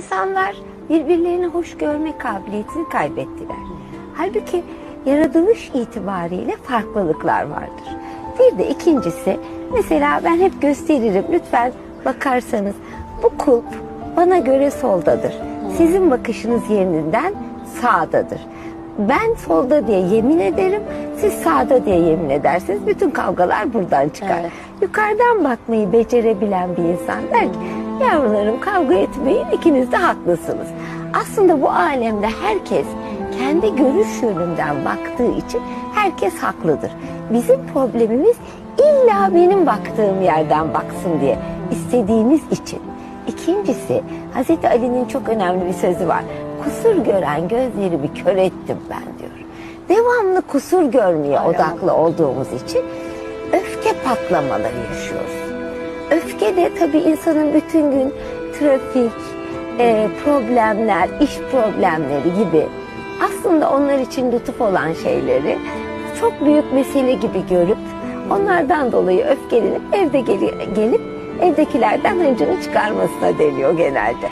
İnsanlar birbirlerini hoş görme kabiliyetini kaybettiler. Halbuki yaratılış itibariyle farklılıklar vardır. Bir de ikincisi, mesela ben hep gösteririm, lütfen bakarsanız bu kulp bana göre soldadır. Sizin bakışınız yerinden sağdadır. Ben solda diye yemin ederim, siz sağda diye yemin edersiniz. Bütün kavgalar buradan çıkar. Evet. Yukarıdan bakmayı becerebilen bir insan der ki, yavrularım kavga etmeyin, ikiniz de haklısınız. Aslında bu alemde herkes kendi görüş yönünden baktığı için herkes haklıdır. Bizim problemimiz illa benim baktığım yerden baksın diye istediğimiz için. İkincisi Hazreti Ali'nin çok önemli bir sözü var. Kusur gören gözlerimi kör ettim ben diyor. Devamlı kusur görmeye odaklı olduğumuz için öfke patlamaları yaşıyoruz. Öfke de tabii insanın bütün gün trafik, e, problemler, iş problemleri gibi aslında onlar için lütuf olan şeyleri çok büyük mesele gibi görüp onlardan dolayı öfkelenip evde geli- gelip evdekilerden hıncını çıkarmasına deniyor genelde.